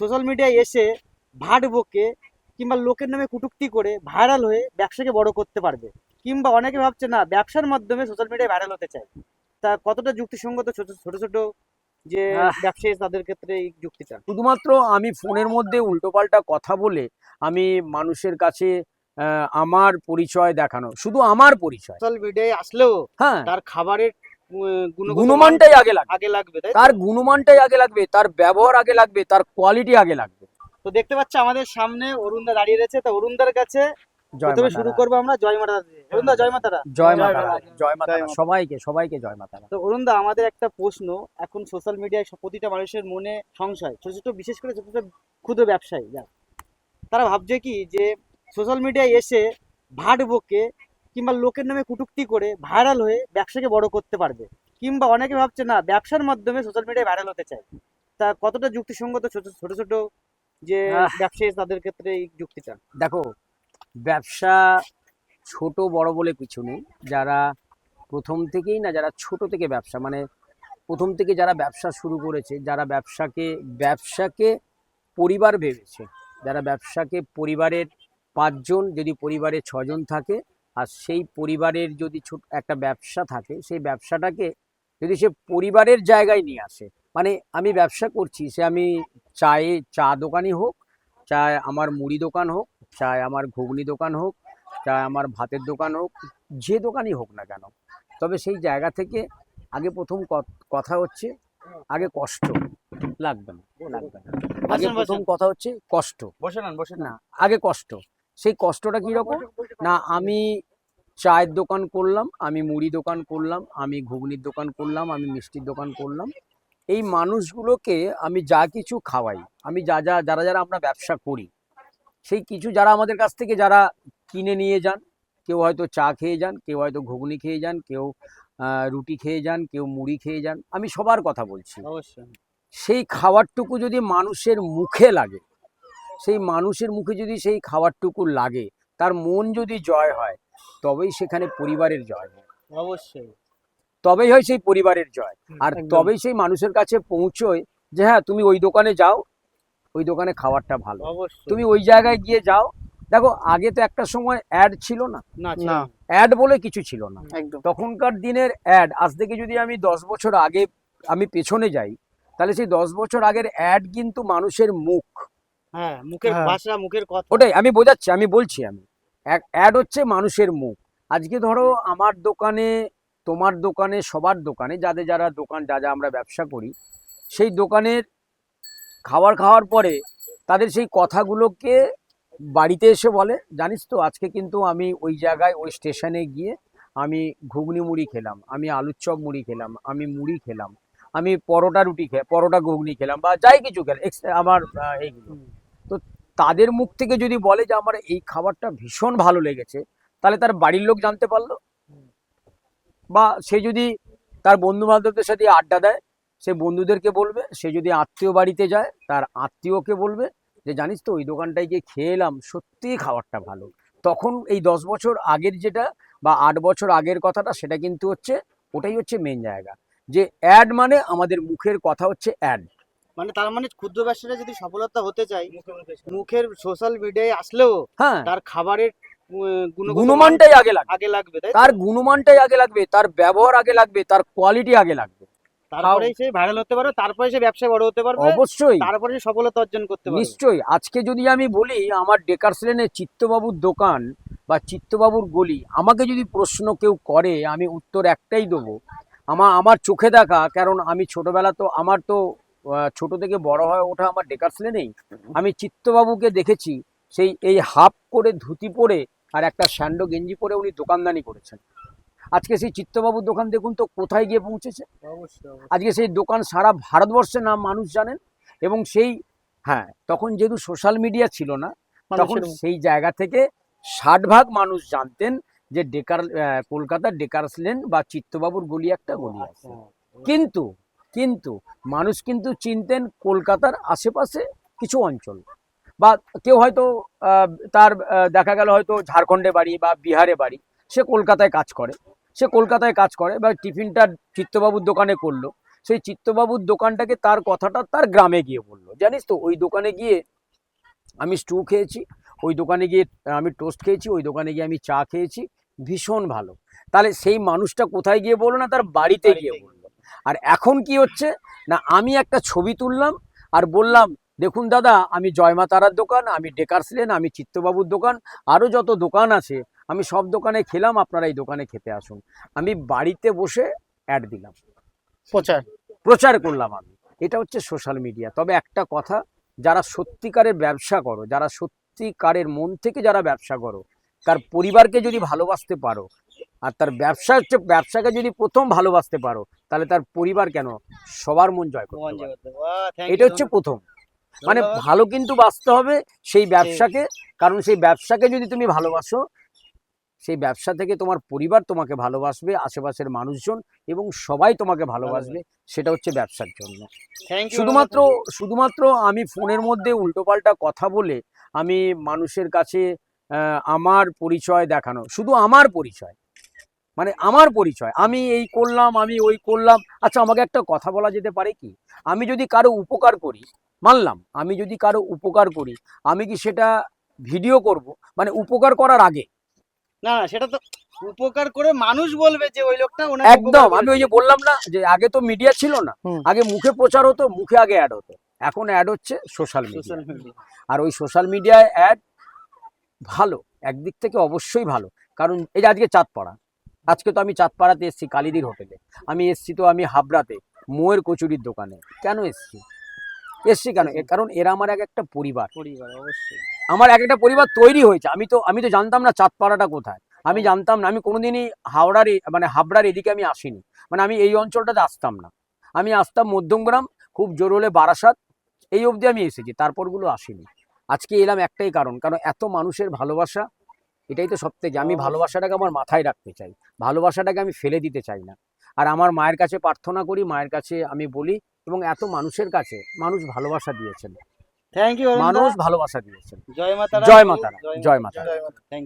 Social মিডিয়ায় এসে ভাট বকে কিংবা লোকের নামে কুটুক্তি করে ভাইরাল হয়ে ব্যবসাকে বড় করতে পারবে। কিংবা অনেকে ভাবছে না ব্যবসার মাধ্যমে সোশ্যাল মিডিয়ায় ভাইরাল হতে চায় তা কতটা যুক্তিসঙ্গত ছোট ছোট ছোট যে ব্যবসায়ী তাদের ক্ষেত্রে এই যুক্তিটা শুধুমাত্র আমি ফোনের মধ্যে উল্টোপাল্টা কথা বলে আমি মানুষের কাছে আহ, আমার পরিচয় দেখানো শুধু আমার পরিচয়। সোশ্যাল মিডিয়ায় আসলেও হ্যাঁ। তার খাবারের গুণমানটাই আগে লাগবে। আগে লাগবে তাই তার গুণমানটাই আগে লাগবে তার ব্যবহার আগে লাগবে তার কোয়ালিটি আগে লাগবে। তো দেখতে পাচ্ছি আমাদের সামনে অরুণদা দাঁড়িয়ে রয়েছে। তা অরুণদার কাছে জয় প্রথমে শুরু। করব আমরা। জয় মাতা অরুণদা জয় মাতারা। জয় মাতা। জয়। মাতা। সবাইকে সবাইকে জয় মাতা তো অরুণদা আমাদের একটা প্রশ্ন। এখন সোশ্যাল মিডিয়ায় প্রতিটা মানুষের মনে সংশয়। ছোট ছোট বিশেষ করে ছোট ছোট ক্ষুদ্র ব্যবসায়ী যারা। তারা ভাবছে কি যে সোশ্যাল মিডিয়ায় এসে ভাট বকে কিংবা লোকের নামে কুটুক্তি করে ভাইরাল হয়ে ব্যবসাকে বড় করতে পারবে। কিংবা অনেকে ভাবছে না ব্যবসার মাধ্যমে সোশ্যাল মিডিয়ায় ভাইরাল হতে চায় তা কতটা যুক্তিসঙ্গত ছোট ছোট ছোট যে ব্যবসায়ী তাদের ক্ষেত্রে এই যুক্তিটা দেখো ব্যবসা ছোট বড় বলে কিছু নেই। যারা প্রথম থেকেই না যারা ছোট থেকে ব্যবসা মানে প্রথম থেকে যারা ব্যবসা শুরু করেছে যারা ব্যবসাকে ব্যবসাকে পরিবার ভেবেছে যারা ব্যবসাকে পরিবারের পাঁচজন যদি পরিবারে ছজন থাকে আর সেই পরিবারের যদি ছোট একটা ব্যবসা থাকে সেই ব্যবসাটাকে যদি সে পরিবারের জায়গায় নিয়ে আসে মানে আমি ব্যবসা করছি সে আমি চায়ে চা দোকানই হোক চায় আমার মুড়ি দোকান হোক চায় আমার ঘুগনি দোকান হোক চায় আমার ভাতের দোকান হোক যে দোকানই হোক না কেন তবে সেই জায়গা থেকে আগে প্রথম কথা হচ্ছে আগে কষ্ট লাগবে না লাগবে না। আগে প্রথম কথা হচ্ছে কষ্ট। বসে নেন বসে না আগে কষ্ট। সেই কষ্টটা কীরকম? না আমি চায়ের দোকান করলাম আমি মুড়ি দোকান করলাম আমি ঘুগনির দোকান করলাম আমি মিষ্টির দোকান করলাম। এই মানুষগুলোকে আমি যা কিছু খাওয়াই আমি যা যা যারা যারা আমরা ব্যবসা করি সেই কিছু যারা আমাদের কাছ থেকে যারা কিনে নিয়ে যান কেউ হয়তো চা খেয়ে যান কেউ হয়তো ঘুগনি খেয়ে যান কেউ রুটি খেয়ে যান কেউ মুড়ি খেয়ে যান আমি সবার কথা বলছি। অবশ্যই। সেই খাবারটুকু যদি মানুষের মুখে লাগে সেই মানুষের মুখে যদি সেই খাবারটুকু লাগে তার মন যদি জয় হয় তবেই সেখানে পরিবারের জয় হয়। অবশ্যই। তবেই হয় সেই পরিবারের জয়। আর তবেই সেই মানুষের কাছে পৌঁছয় যে হ্যাঁ তুমি ওই দোকানে যাও ওই দোকানে খাবারটা ভালো। অবশ্যই। তুমি ওই জায়গায় গিয়ে যাও। দেখো আগে তো একটা সময় অ্যাড ছিল না। না। অ্যাড বলে কিছু ছিল না। একদম। তখনকার দিনের অ্যাড আজ থেকে যদি আমি দশ বছর আগে আমি পেছনে যাই তাহলে সেই দশ বছর আগের অ্যাড কিন্তু মানুষের মুখ হ্যাঁ মুখের হ্যাঁ। ভাষা মুখের কথা। ওটাই আমি বোঝাচ্ছি আমি বলছি আমি। অ্যাড হচ্ছে মানুষের মুখ। আজকে ধরো আমার দোকানে তোমার দোকানে সবার দোকানে যাদের যারা দোকান যা যা আমরা ব্যবসা করি সেই দোকানের খাবার খাওয়ার পরে তাদের সেই কথাগুলোকে বাড়িতে এসে বলে। জানিস তো আজকে কিন্তু আমি ওই জায়গায় ওই স্টেশনে গিয়ে আমি ঘুগনি মুড়ি খেলাম আমি আলুর চপ মুড়ি খেলাম আমি মুড়ি খেলাম আমি পরোটা রুটি খে পরোটা ঘুগনি খেলাম বা যাই কিছু খেলাম আমার এইগুলো। তো তাদের মুখ থেকে যদি বলে যে আমার এই খাবারটা ভীষণ ভালো লেগেছে, তাহলে তার বাড়ির লোক জানতে পারল? বা সে যদি তার বন্ধু বান্ধবদের সাথে আড্ডা দেয়, সে বন্ধুদেরকে বলবে, সে যদি আত্মীয় বাড়িতে যায়, তার আত্মীয়কে বলবে যে, জানিস তো, ওই দোকানটায় গিয়ে খেয়ে এলাম সত্যিই খাবারটা ভালো। তখন এই দশ বছর আগের যেটা বা আট বছর আগের কথাটা, সেটা কিন্তু হচ্ছে, ওটাই হচ্ছে মেন জায়গা। যে অ্যাড মানে আমাদের মুখের কথা হচ্ছে অ্যাড মানে তার মানে ক্ষুদ্র ব্যবসাটা যদি সফলতা হতে চায় মুখের সোশ্যাল মিডিয়ায় আসলেও হ্যাঁ। তার খাবারের মান গুণমানটাই আগে লাগবে। আগে লাগবে তাই তার গুণমানটাই আগে লাগবে তার ব্যবহার আগে লাগবে তার কোয়ালিটি আগে লাগবে। তারপরে সে ভাইরাল হতে পারবে তারপরে সে ব্যবসায় বড় হতে পারবে অবশ্যই। তারপরে সে সফলতা অর্জন করতে পারবে। নিশ্চয়ই। আজকে যদি আমি বলি আমার ডেকার্স লেনে চিত্তবাবুর দোকান বা চিত্তবাবুর গলি আমাকে যদি প্রশ্ন কেউ করে আমি উত্তর একটাই দেবো। আমার আমার চোখে দেখা কারণ আমি ছোটবেলা তো আমার তো ছোট থেকে বড় হয়ে ওঠা আমার ডেকার্স লেনেই আমি চিত্তবাবুকে দেখেছি সেই এই হাফ করে ধুতি পরে আর একটা স্যান্ডো গেঞ্জি পরে উনি দোকানদানি করেছেন। আজকে সেই চিত্তবাবুর দোকান দেখুন তো কোথায় গিয়ে পৌঁছেছে। আজকে সেই দোকান সারা ভারতবর্ষে নাম মানুষ জানেন এবং সেই হ্যাঁ তখন যেহেতু সোশ্যাল মিডিয়া ছিল না তখন সেই জায়গা থেকে ষাট ভাগ মানুষ জানতেন যে ডেকার কলকাতার ডেকার্স লেন বা চিত্তবাবুর গলি একটা গলি আছে। কিন্তু কিন্তু মানুষ কিন্তু চিনতেন কলকাতার আশেপাশে কিছু অঞ্চল। বা কেউ হয়তো তার দেখা গেল হয়তো ঝাড়খণ্ডে বাড়ি বা বিহারে বাড়ি, সে কলকাতায় কাজ করে। সে কলকাতায় কাজ করে বা টিফিনটা চিত্তবাবুর দোকানে করল। সেই চিত্তবাবুর দোকানটাকে তার কথাটা তার গ্রামে গিয়ে বলল। জানিস তো, ওই দোকানে গিয়ে আমি স্টু খেয়েছি, ওই দোকানে গিয়ে আমি টোস্ট খেয়েছি, ওই দোকানে গিয়ে আমি চা খেয়েছি, ভীষণ ভালো। তাহলে সেই মানুষটা কোথায় গিয়ে বলল না, তার বাড়িতে গিয়ে বলল? আর এখন কি হচ্ছে? না আমি একটা ছবি তুললাম আর বললাম দেখুন দাদা আমি জয়মা তারার দোকান আমি ডেকার্স লেন আমি চিত্তবাবুর দোকান আরও যত দোকান আছে আমি সব দোকানে খেলাম আপনারা এই দোকানে খেতে আসুন। আমি বাড়িতে বসে অ্যাড দিলাম। প্রচার। প্রচার করলাম আমি। এটা হচ্ছে সোশ্যাল মিডিয়া। তবে একটা কথা যারা সত্যিকারের ব্যবসা করো যারা সত্যিকারের মন থেকে যারা ব্যবসা করো তার পরিবারকে যদি ভালোবাসতে পারো আর তার ব্যবসা হচ্ছে ব্যবসাকে যদি প্রথম ভালোবাসতে পারো তাহলে তার পরিবার কেন? সবার মন জয় করতে এটা হচ্ছে প্রথম। মানে ভালো কিন্তু বাঁচতে হবে সেই ব্যবসাকে কারণ সেই ব্যবসাকে যদি তুমি ভালোবাসো সেই ব্যবসা থেকে তোমার পরিবার তোমাকে ভালোবাসবে আশেপাশের মানুষজন এবং সবাই তোমাকে ভালোবাসবে সেটা হচ্ছে ব্যবসার জন্য। শুধুমাত্র শুধুমাত্র আমি ফোনের মধ্যে উল্টোপাল্টা কথা বলে আমি মানুষের কাছে আমার পরিচয় দেখানো শুধু আমার পরিচয় মানে আমার পরিচয় আমি এই করলাম আমি ওই করলাম। আচ্ছা আমাকে একটা কথা বলা যেতে পারে কি? আমি যদি কারও উপকার করি মানলাম আমি যদি কারও উপকার করি আমি কি সেটা ভিডিও করব? মানে উপকার করার আগে। না না সেটা তো উপকার করে মানুষ বলবে যে ওই লোকটা একদম আমি ওই যে বললাম না যে আগে তো মিডিয়া ছিল না আগে মুখে প্রচার হতো মুখে আগে অ্যাড হতো। এখন অ্যাড হচ্ছে সোশ্যাল মিডিয়া সোশ্যাল মিডিয়া আর ওই সোশ্যাল মিডিয়ায় অ্যাড ভালো একদিক থেকে অবশ্যই ভালো। কারণ এই যে আজকে চাঁদপাড়া আজকে তো আমি চাঁদপাড়াতে এসেছি কালিদির হোটেলে। আমি এসছি তো আমি হাবড়াতে মোয়ের কচুরির দোকানে। কেন এসছি? এসছি কেন? কারণ এরা আমার এক একটা পরিবার। পরিবার অবশ্যই। আমার এক একটা পরিবার তৈরি হয়েছে। আমি তো আমি তো জানতাম না চাঁদপাড়াটা কোথায়। আমি জানতাম না আমি কোনোদিনই হাওড়ার মানে হাবড়ার এদিকে আমি আসিনি। মানে আমি এই অঞ্চলটাতে আসতাম না। আমি আসতাম মধ্যমগ্রাম খুব জোর হলে বারাসাত এই অবধি আমি এসেছি তারপরগুলো আসিনি। আজকে এলাম একটাই কারণ কারণ এত মানুষের ভালোবাসা এটাই তো সব থেকে আমি ভালোবাসাটাকে আমার মাথায় রাখতে চাই। ভালোবাসাটাকে আমি ফেলে দিতে চাই না। আর আমার মায়ের কাছে প্রার্থনা করি মায়ের কাছে আমি বলি এবং এত মানুষের কাছে মানুষ ভালোবাসা দিয়েছেন। থ্যাংক ইউ মানুষ ভালোবাসা দিয়েছেন। জয় মাতা জয় মাতা জয় মাতা